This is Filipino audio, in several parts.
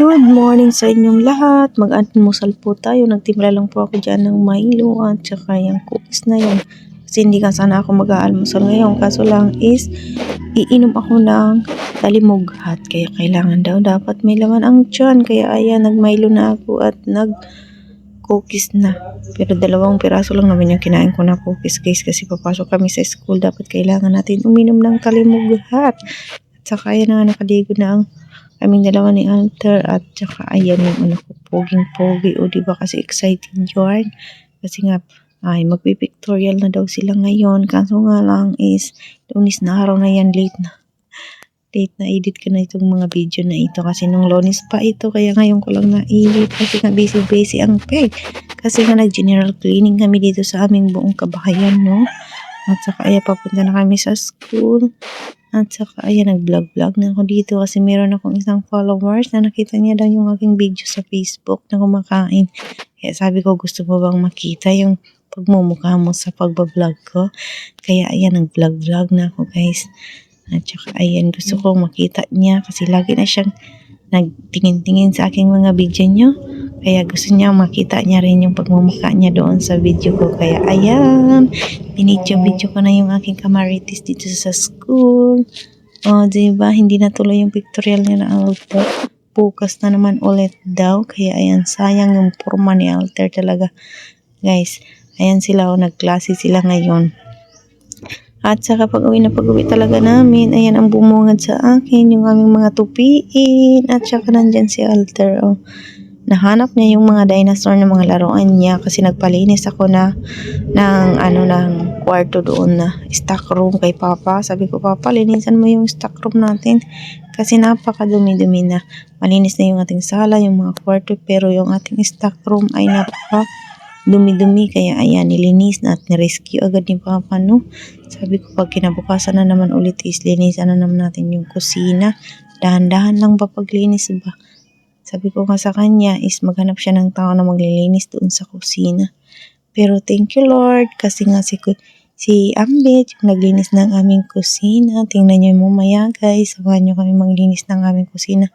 Good morning sa inyong lahat. Mag-almusal po tayo. Nagtimpla lang po ako dyan ng Milo at saka yung cookies na yun. Kasi hindi ka sana ako mag-aalmusal ngayon. Kaso lang is, iinom ako ng talimughat. Kaya kailangan daw dapat may laman ang tiyan. Kaya ayan, nag-Milo na ako at nag cookies na. Pero dalawang piraso lang naman yung kinain ko na cookies guys. Kasi papasok kami sa school. Dapat kailangan natin uminom ng talimughat. At saka ayan na nakaligo na ang kaming dalawa ni Alter at saka ayan yung anak ko poging pogi o di ba kasi excited yarn kasi nga ay magpipictorial na daw sila ngayon. Kaso nga lang is lunis na araw na yan late na. Late na edit ko na itong mga video na ito. Kasi nung lonis pa ito kaya ngayon ko lang na-edit. Kasi nga busy busy ang peg kasi nga nag-general cleaning kami dito sa aming buong kabahayan no? At saka ayan papunta na kami sa school at saka, ayan, nag-vlog-vlog na ako dito kasi meron akong isang followers na nakita niya daw yung aking video sa Facebook na kumakain. Kaya sabi ko, gusto mo bang makita yung pagmumukha mo sa pagbablog ko? Kaya, ayan, nag-vlog-vlog na ako, guys. At saka, ayan, gusto ko makita niya kasi lagi na siyang nagtingin-tingin sa aking mga video niyo. Kaya gusto niya makita niya rin yung pagmumukha niya doon sa video ko. Kaya ayan, binidyo-video ko na yung aking kamaritis dito sa school. O, oh, diba? Hindi natuloy yung pictorial niya na Alter. Focus na naman ulit daw. Kaya ayan, sayang yung forma ni Alter talaga. Guys, ayan sila o, oh, nagklase sila ngayon. At saka pag uwi na pag uwi talaga namin, ayan ang bumungad sa akin, yung aming mga tupiin. At saka nandyan si Alter. Oh nahanap niya yung mga dinosaur na mga laruan niya kasi nagpalinis ako na ng ano ng kwarto doon na stock room kay Papa. Sabi ko, Papa, linisan mo yung stock room natin kasi napakadumi-dumi na. Malinis na yung ating sala, yung mga kwarto pero yung ating stock room ay napaka dumi-dumi kaya ayan nilinis na at ni-rescue agad ni Papa no. Sabi ko pag kinabukasan na naman ulit is linisan na naman natin yung kusina. Dahan-dahan lang ba paglinis ba? Sabi ko nga sa kanya is maghanap siya ng tao na maglilinis doon sa kusina. Pero thank you Lord kasi nga si, si Ambit yung naglinis ng aming kusina. Tingnan niyo mo maya guys, samahan niyo kami maglinis ng aming kusina.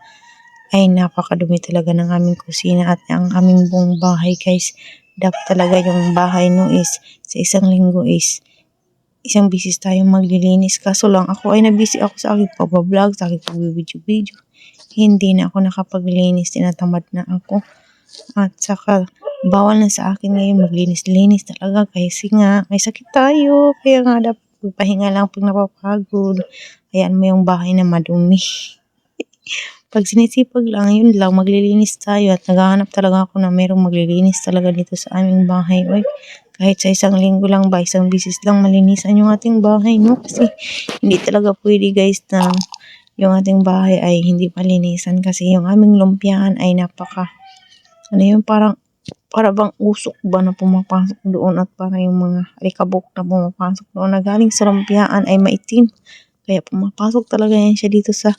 Ay napakadumi talaga ng aming kusina at ang aming buong bahay guys. Dapat talaga yung bahay no is sa isang linggo is isang bisis tayong maglilinis. Kaso lang ako ay nabisi ako sa aking pagbablog, sa aking pag-video-video hindi na ako nakapaglinis, tinatamad na ako. At saka, bawal na sa akin ngayon maglinis-linis talaga kasi nga may sakit tayo. Kaya nga dapat pahinga lang pag napapagod. Ayan mo yung bahay na madumi. pag sinisipag lang, yun lang, maglilinis tayo at naghahanap talaga ako na mayroong maglilinis talaga dito sa aming bahay. Oy, kahit sa isang linggo lang ba, isang bisis lang malinisan yung ating bahay, no? Kasi hindi talaga pwede guys na yung ating bahay ay hindi palinisan kasi yung aming lumpiaan ay napaka ano yun parang para bang usok ba na pumapasok doon at para yung mga alikabok na pumapasok doon na galing sa lumpiaan ay maitim. Kaya pumapasok talaga yan siya dito sa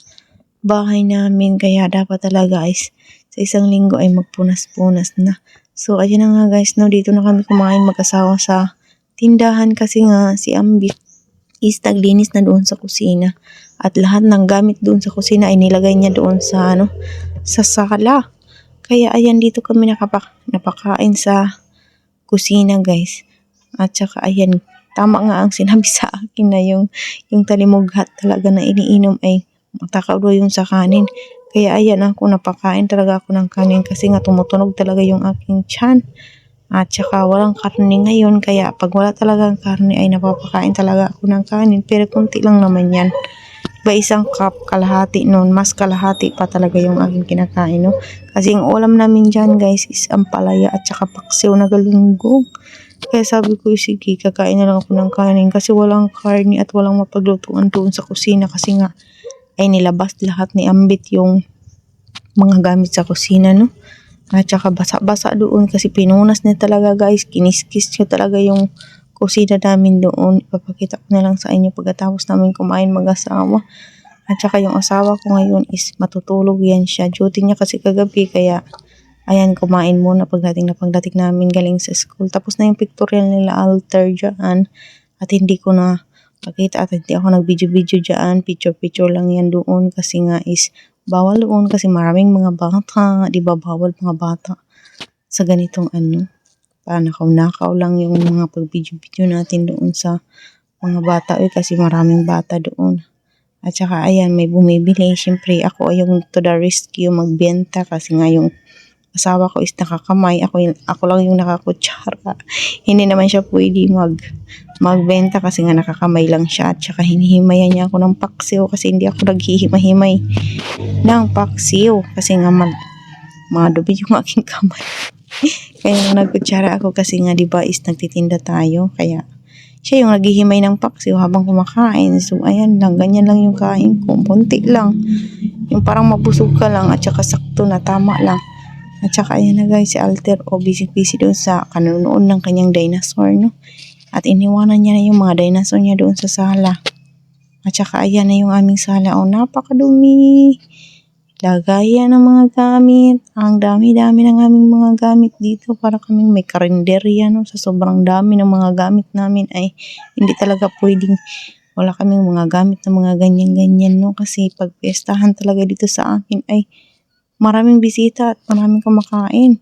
bahay namin. Kaya dapat talaga guys sa isang linggo ay magpunas-punas na. So ayun na nga guys no dito na kami kumain mag-asawa sa tindahan kasi nga si Ambit is naglinis na doon sa kusina at lahat ng gamit doon sa kusina ay nilagay niya doon sa ano sa sala. Kaya ayan dito kami nakapak napakain sa kusina guys. At saka ayan tama nga ang sinabi sa akin na yung yung talimughat talaga na iniinom ay matakaw daw yung sa kanin. Kaya ayan ako napakain talaga ako ng kanin kasi nga tumutunog talaga yung aking tiyan. At saka walang karne ngayon kaya pag wala talagang karne ay napapakain talaga ako ng kanin. Pero kunti lang naman yan. Ba isang cup kalahati noon. Mas kalahati pa talaga yung aking kinakain no? Kasi yung ulam namin dyan guys is ampalaya at saka paksiw na galunggong. Kaya sabi ko sige kakain na lang ako ng kanin. Kasi walang karne at walang mapaglutuan doon sa kusina. Kasi nga ay nilabas lahat ni Ambit yung mga gamit sa kusina no at saka basa-basa doon kasi pinunas niya talaga guys kiniskis niya talaga yung kusina namin doon. Ipapakita ko na lang sa inyo pagkatapos namin kumain mag-asawa. At saka yung asawa ko ngayon is matutulog yan siya. Duty niya kasi kagabi kaya ayan kumain muna pagdating na pagdating namin galing sa school. Tapos na yung pictorial nila alter dyan at hindi ko na pakita at hindi ako nag-video-video dyan. Picture-picture lang yan doon kasi nga is bawal doon kasi maraming mga bata, di ba bawal mga bata sa ganitong ano, panakaw-nakaw lang yung mga pag-video-video natin doon sa mga bata eh, kasi maraming bata doon. At saka ayan, may bumibili. Siyempre ako yung to the rescue magbenta kasi nga yung asawa ko is nakakamay. Ako, ako lang yung nakakutsara. Hindi naman siya pwede mag magbenta kasi nga nakakamay lang siya. At saka hinihimayan niya ako ng paksiw kasi hindi ako naghihimay-himay ng paksiw. Kasi nga mag madubig yung aking kamay. kaya nagkutsara ako kasi nga 'di ba is nagtitinda tayo. Kaya siya yung naghihimay ng paksiw habang kumakain. So, ayan lang, ganyan lang yung kain ko. Punti lang. Yung parang mabusog ka lang at saka sakto na, tama lang. At saka ayan na guys, si Alter o busy-busy doon sa kanunood ng kanyang dinosaur, no? At iniwanan niya na yung mga dinosaur niya doon sa sala. At saka ayan na yung aming sala. O, napakadumi. Lagayan ng mga gamit. Ang dami-dami ng aming mga gamit dito para kaming may karinderya, no? Sa sobrang dami ng mga gamit namin ay hindi talaga pwedeng wala kaming mga gamit na mga ganyan-ganyan, no? Kasi pag pestahan talaga dito sa akin ay maraming bisita at maraming kumakain.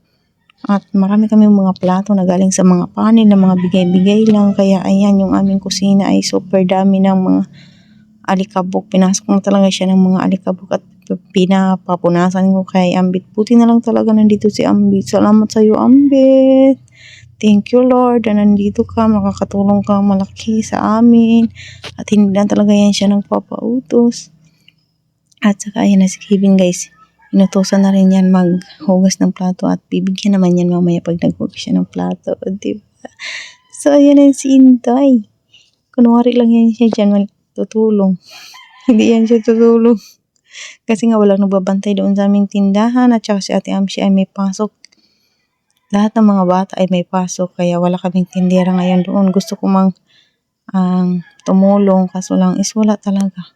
At marami kami mga plato na galing sa mga panin na mga bigay-bigay lang. Kaya ayan, yung aming kusina ay super dami ng mga alikabok. Pinasok mo talaga siya ng mga alikabok at pinapapunasan ko kay Ambit. Buti na lang talaga nandito si Ambit. Salamat sa iyo, Ambit. Thank you, Lord, na nandito ka. Makakatulong ka malaki sa amin. At hindi na talaga yan siya nagpapautos. At saka ayan na si Kevin, guys. Inutusan na rin yan maghugas ng plato at bibigyan naman yan mamaya pag naghugas siya ng plato. Diba? So, ayan na si Inday. Kunwari lang yan siya dyan tutulong. Hindi yan siya tutulong. Kasi nga walang nagbabantay doon sa aming tindahan at saka si Ate Amshi ay may pasok. Lahat ng mga bata ay may pasok kaya wala kaming tindera ngayon doon. Gusto ko mang ang tumulong kaso lang is wala talaga.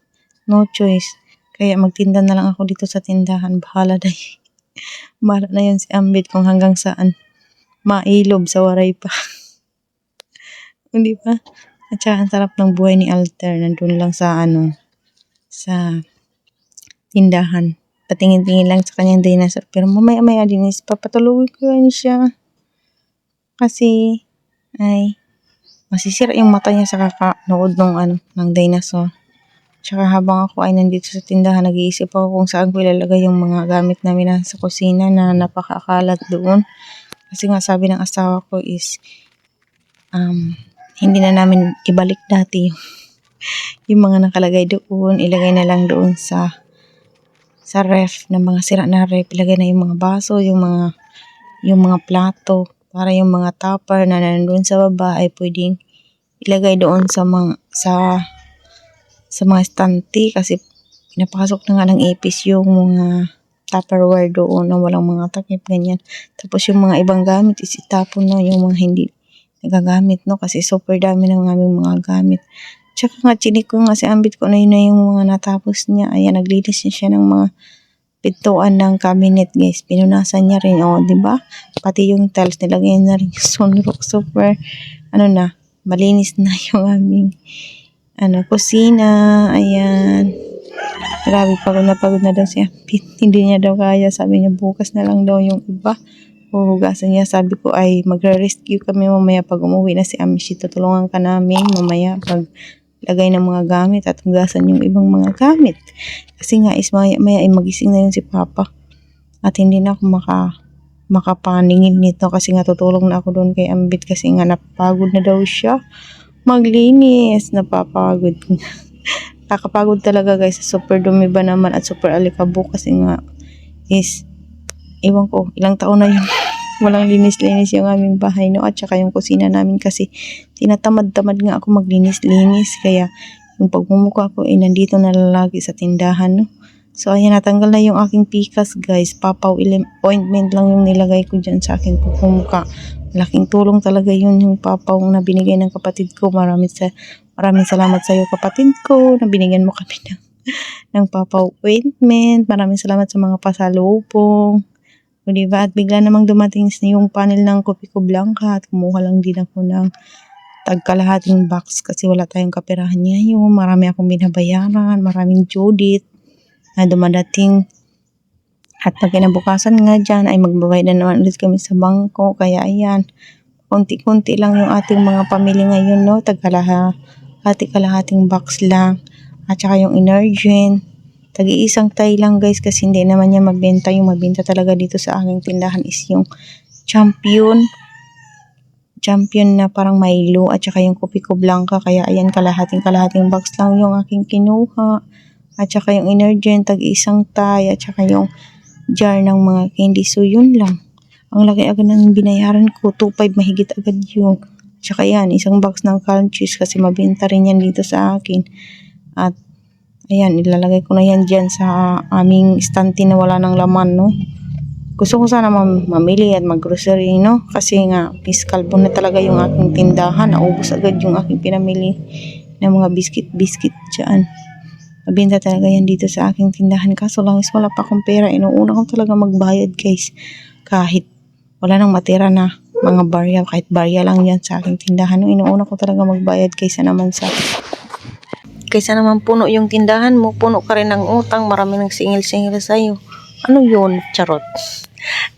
No choice. Kaya magtinda na lang ako dito sa tindahan. Bahala na yun. Bahala na yun si Ambit kung hanggang saan. Mailob sa waray pa. Hindi ba? At saka ang sarap ng buhay ni Alter. Nandun lang sa ano, sa tindahan. Patingin-tingin lang sa kanyang dinosaur. Pero mamaya-maya din is papatulugin ko yan siya. Kasi, ay, masisira yung mata niya sa kakanood ng ano, ng dinosaur. Tsaka habang ako ay nandito sa tindahan, nag-iisip ako kung saan ko ilalagay yung mga gamit namin sa kusina na napakakalat doon. Kasi nga sabi ng asawa ko is, um, hindi na namin ibalik dati yung, yung mga nakalagay doon. Ilagay na lang doon sa sa ref ng mga sira na ref. Ilagay na yung mga baso, yung mga yung mga plato para yung mga topper na nandun sa baba ay pwedeng ilagay doon sa mga sa sa mga stante kasi pinapasok na nga ng ipis yung mga tupperware doon na walang mga takip ganyan. Tapos yung mga ibang gamit is itapon na yung mga hindi nagagamit no kasi super dami ng aming mga gamit. Tsaka nga chinik ko nga si Ambit ko na yun na yung mga natapos niya. Ayan, naglinis niya siya ng mga pintuan ng cabinet guys. Pinunasan niya rin, oh, di ba? Pati yung tiles nilagay na rin yung sunrock. Super, ano na, malinis na yung aming ano, kusina. Ayan. Grabe, pagod na pagod na daw si Ambit. Hindi niya daw kaya. Sabi niya, bukas na lang daw yung iba. Huhugasan niya. Sabi ko ay magre-rescue kami mamaya pag umuwi na si Amishi. Tutulungan ka namin mamaya pag lagay ng mga gamit at hugasan yung ibang mga gamit. Kasi nga is maya, maya ay magising na yun si Papa. At hindi na ako maka, makapaningin nito kasi nga tutulong na ako doon kay Ambit kasi nga napagod na daw siya. Maglinis, napapagod. Nakakapagod talaga guys. Super dumi ba naman at super alikabok kasi nga is iwan ko ilang taon na yung walang linis-linis yung aming bahay no? At saka yung kusina namin kasi tinatamad-tamad nga ako maglinis-linis. Kaya yung pagmumukha ko ay nandito na lalagi sa tindahan no? So ayan natanggal na yung aking pikas guys. Papaw ointment lang yung nilagay ko dyan sa aking pagmumukha malaking tulong talaga yun yung papaw na binigay ng kapatid ko. Maraming sa maraming salamat sa iyo kapatid ko na binigyan mo kami ng ng papaw ointment. Maraming salamat sa mga pasalubong. O diba? At bigla namang dumating yung panel ng Kopi ko Blanca at kumuha lang din ako ng tagkalahating box kasi wala tayong kaperahan niya yung marami akong binabayaran, maraming Judith na dumadating At pag kinabukasan nga dyan ay magbabayad na naman ulit kami sa bangko. Kaya ayan, konti-konti lang yung ating mga pamilya ngayon, no? Tagalaha, hati kalahating box lang. At saka yung Energen. Tag-iisang tay lang guys kasi hindi naman niya mabenta. Yung mabenta talaga dito sa aking tindahan is yung champion. Champion na parang Milo at saka yung Kopi ko Blanca. Kaya ayan, kalahating kalahating box lang yung aking kinuha. At saka yung Energen, tag-iisang tay. At saka yung jar ng mga candy. So, yun lang. Ang laki agad ng binayaran ko. 2.5 mahigit agad yun. Tsaka yan, isang box ng calm cheese kasi mabenta rin yan dito sa akin. At, ayan, ilalagay ko na yan dyan sa aming stante na wala ng laman, no? Gusto ko sana mam- mamili at mag-grocery, no? Kasi nga, fiscal na talaga yung aking tindahan. Naubos agad yung aking pinamili ng mga biscuit-biscuit dyan. Mabenta talaga yan dito sa aking tindahan. Kaso lang is wala pa akong pera. Inuuna ko talaga magbayad guys. Kahit wala nang matira na mga barya. Kahit barya lang yan sa aking tindahan. Inuuna ko talaga magbayad kaysa naman sa kaysa naman puno yung tindahan mo, puno ka rin ng utang, marami nang singil-singil sa'yo. Ano yun? Charot.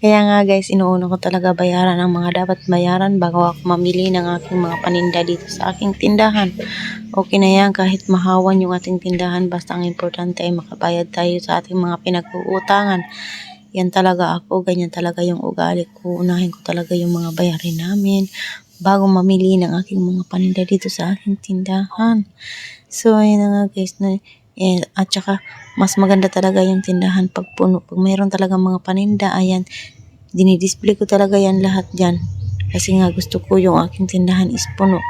Kaya nga guys, inuuna ko talaga bayaran ang mga dapat bayaran bago ako mamili ng aking mga paninda dito sa aking tindahan. Okay na yan kahit mahawan yung ating tindahan basta ang importante ay makabayad tayo sa ating mga pinag-uutangan. Yan talaga ako, ganyan talaga yung ugali ko. Unahin ko talaga yung mga bayarin namin bago mamili ng aking mga paninda dito sa aking tindahan. So, ayun na nga guys. Na, eh, at saka, mas maganda talaga yung tindahan pag puno. Pag mayroon talaga mga paninda, ayan, dinidisplay ko talaga yan lahat dyan. Kasi nga gusto ko yung aking tindahan is puno.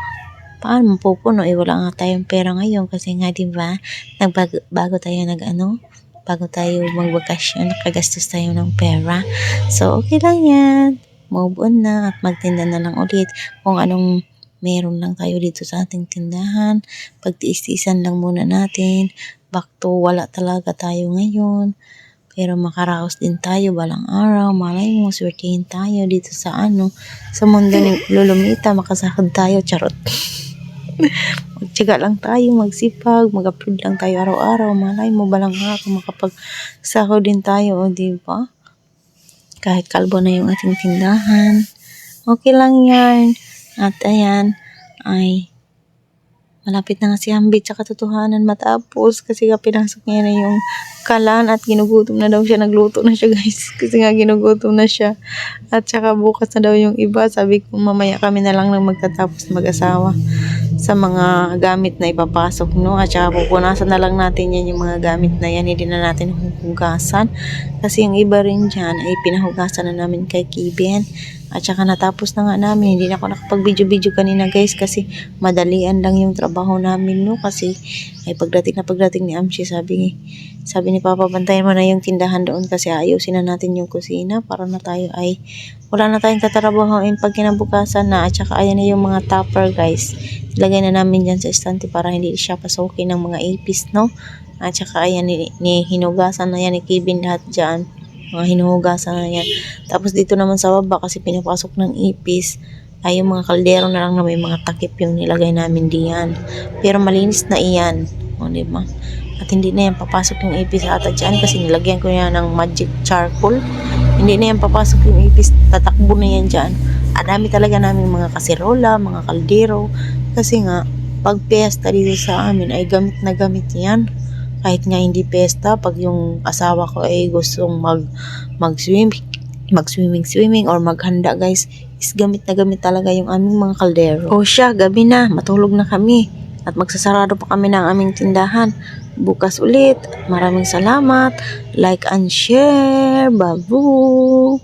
Paano mapupuno? Eh, wala nga tayong pera ngayon kasi nga, di ba, nagbago bago tayo nag ano, bago tayo magbakasyon, nakagastos tayo ng pera. So, okay lang yan. Move on na at magtinda na lang ulit kung anong meron lang tayo dito sa ating tindahan. Pagtiis-tiisan lang muna natin. Back to wala talaga tayo ngayon. Pero makaraos din tayo balang araw. Malay mo, swertihin tayo dito sa ano, sa mundong lulumita, makasahod tayo. Charot. Magtyaga lang tayo, magsipag, mag-upload lang tayo araw-araw. Malay mo, balang araw, makapagsahod din tayo, o di ba? Kahit kalbo na yung ating tindahan. Okay lang yan. At ayan, ay malapit na nga si Ambit sa katotohanan matapos kasi nga pinasok niya na yung kalan at ginugutom na daw siya. Nagluto na siya guys kasi nga ginugutom na siya. At saka bukas na daw yung iba. Sabi ko mamaya kami na lang nang magtatapos mag-asawa sa mga gamit na ipapasok no at saka pupunasan na lang natin yan yung mga gamit na yan hindi na natin huhugasan kasi yung iba rin dyan ay pinahugasan na namin kay Kiben at saka natapos na nga namin. Hindi na ako nakapag video video kanina guys kasi madalian lang yung trabaho namin no? Kasi ay pagdating na pagdating ni Amshi sabi sabi ni Papa bantayan mo na yung tindahan doon kasi ayusin na natin yung kusina para na tayo ay wala na tayong tatrabahoin pag kinabukasan na. At saka ayan na yung mga topper guys. Ilagay na namin dyan sa estante para hindi siya pasukin ng mga ipis no? At saka ayan ni, ni hinugasan na yan ni Kevin lahat dyan mga hinuhugasan na yan. Tapos dito naman sa baba kasi pinapasok ng ipis ay yung mga kaldero na lang na may mga takip yung nilagay namin diyan. Pero malinis na iyan o diba at hindi na yan papasok yung ipis ata dyan kasi nilagyan ko yan ng magic charcoal. Hindi na yan papasok yung ipis tatakbo na yan dyan ang dami talaga namin mga kaserola mga kaldero. Kasi nga, pag pesta dito sa amin ay gamit na gamit yan. Kahit nga hindi pesta, pag yung asawa ko ay gustong mag, mag-swim, mag-swimming swimming or maghanda guys, is gamit na gamit talaga yung aming mga kaldero. O siya, gabi na, matulog na kami. At magsasarado pa kami ng aming tindahan. Bukas ulit. Maraming salamat. Like and share. Babu!